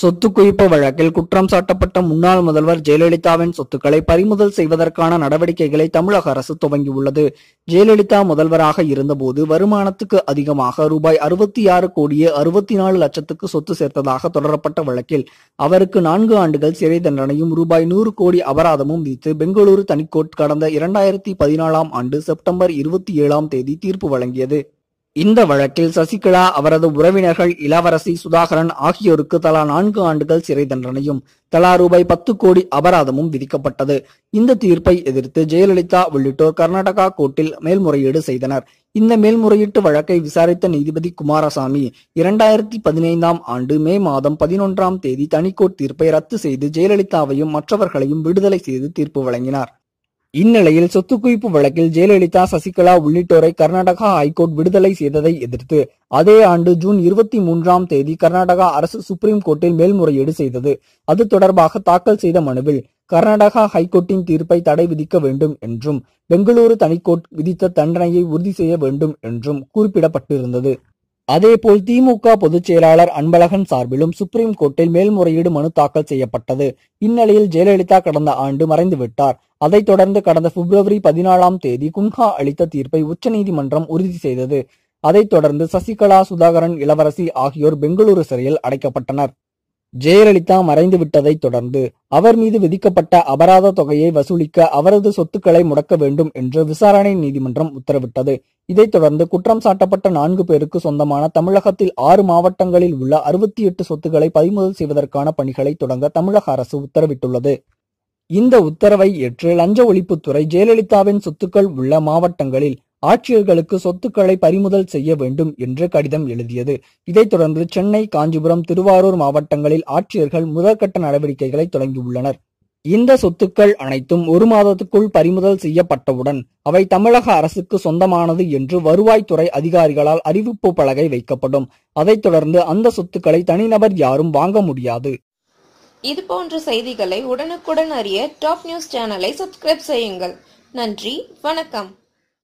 சொத்து குவிப்பு வழக்கில் குற்றம் சாட்டப்பட்ட முன்னாள் முதல்வர் ஜெயலலிதாவின் சொத்துக்களை பறிமுதல் செய்வதற்கான நடவடிக்கைகளை தமிழக அரசு துவங்கியுள்ளது. ஜெயலலிதா முதல்வராக இருந்தபோது வருமானத்துக்கு அதிகமாக ரூபாய் அறுபத்தி ஆறு கோடியே அறுபத்தி நாலு லட்சத்துக்கு சொத்து சேர்த்ததாக தொடரப்பட்ட வழக்கில் அவருக்கு நான்கு ஆண்டுகள் சிறை தண்டனையும் ரூபாய் நூறு கோடி அபராதமும் விதித்து பெங்களூரு தனிக்கோட் கடந்த இரண்டாயிரத்தி பதினாலாம் ஆண்டு செப்டம்பர் இருபத்தி ஏழாம் தேதி தீர்ப்பு வழங்கியது. இந்த வழக்கில் சசிகலா அவரது உறவினர்கள் இளவரசி சுதாகரன் ஆகியோருக்கு தலா நான்கு ஆண்டுகள் சிறை தண்டனையும் தலா ரூபாய் பத்து கோடி அபராதமும் விதிக்கப்பட்டது. இந்த தீர்ப்பை எதிர்த்து ஜெயலலிதா உள்ளிட்டோர் கர்நாடகா கோர்ட்டில் மேல்முறையீடு செய்தனர். இந்த மேல்முறையீட்டு வழக்கை விசாரித்த நீதிபதி குமாரசாமி இரண்டாயிரத்தி பதினைந்தாம் ஆண்டு மே மாதம் பதினொன்றாம் தேதி தனிக்கோட் தீர்ப்பை ரத்து செய்து ஜெயலலிதாவையும் மற்றவர்களையும் விடுதலை செய்து தீர்ப்பு வழங்கினார். இந்நிலையில் சொத்து குவிப்பு வழக்கில் ஜெயலலிதா சசிகலா உள்ளிட்டோரை கர்நாடகா ஹைகோர்ட் விடுதலை செய்ததை எதிர்த்து அதே ஆண்டு ஜூன் இருபத்தி மூன்றாம் தேதி கர்நாடகா அரசு சுப்ரீம் கோர்ட்டில் மேல்முறையீடு செய்தது. அது தொடர்பாக தாக்கல் செய்த மனுவில் கர்நாடகா ஹைகோர்ட்டின் தீர்ப்பை தடை விதிக்க வேண்டும் என்றும் பெங்களூரு தனிக்கோர்ட் விதித்த தண்டனையை உறுதி செய்ய வேண்டும் என்றும் குறிப்பிடப்பட்டிருந்தது. அதேபோல் திமுக பொதுச் செயலாளர் அன்பழகன் சார்பிலும் சுப்ரீம் கோர்ட்டில் மேல்முறையீடு மனு தாக்கல் செய்யப்பட்டது. இந்நிலையில் ஜெயலலிதா கடந்த ஆண்டு மறைந்துவிட்டார். அதைத் தொடர்ந்து கடந்த பிப்ரவரி பதினாலாம் தேதி குன்ஹா அளித்த தீர்ப்பை உச்சநீதிமன்றம் உறுதி செய்தது. அதைத் தொடர்ந்து சசிகலா சுதாகரன் இளவரசி ஆகியோர் பெங்களூரு சிறையில் அடைக்கப்பட்டனர். ஜெயலலிதா மறைந்து விட்டதை தொடர்ந்து அவர் மீது விதிக்கப்பட்ட அபராத தொகையை வசூலிக்க அவரது சொத்துக்களை முடக்க வேண்டும் என்று விசாரணை நீதிமன்றம் உத்தரவிட்டது. இதைத் தொடர்ந்து குற்றம் சாட்டப்பட்ட நான்கு பேருக்கு சொந்தமான தமிழகத்தில் ஆறு மாவட்டங்களில் உள்ள அறுபத்தி எட்டு சொத்துக்களை பறிமுதல் செய்வதற்கான பணிகளை தொடங்க தமிழக அரசு உத்தரவிட்டுள்ளது. இந்த உத்தரவை ஏற்று லஞ்ச ஒழிப்புத்துறை ஜெயலலிதாவின் சொத்துக்கள் உள்ள மாவட்டங்களில் ஆட்சியர்களுக்கு சொத்துக்களை பறிமுதல் செய்ய வேண்டும் என்று கடிதம் எழுதியது. இதைத் தொடர்ந்து சென்னை காஞ்சிபுரம் திருவாரூர் மாவட்டங்களில் ஆட்சியர்கள் முதற்கட்ட நடவடிக்கைகளை தொடங்கியுள்ளனர். இந்த சொத்துக்கள் அனைத்தும் ஒரு மாதத்துக்குள் பறிமுதல் செய்யப்பட்டவுடன் அவை தமிழக அரசுக்கு சொந்தமானது என்று வருவாய்த்துறை அதிகாரிகளால் அறிவிப்பு பலகை வைக்கப்படும். அதைத் தொடர்ந்து அந்த சொத்துக்களை தனிநபர் யாரும் வாங்க முடியாது. இது போன்ற செய்திகளை உடனுக்குடன் அறிய டாப் நியூஸ் சேனலை சப்ஸ்கிரைப் செய்யுங்கள். நன்றி வணக்கம்.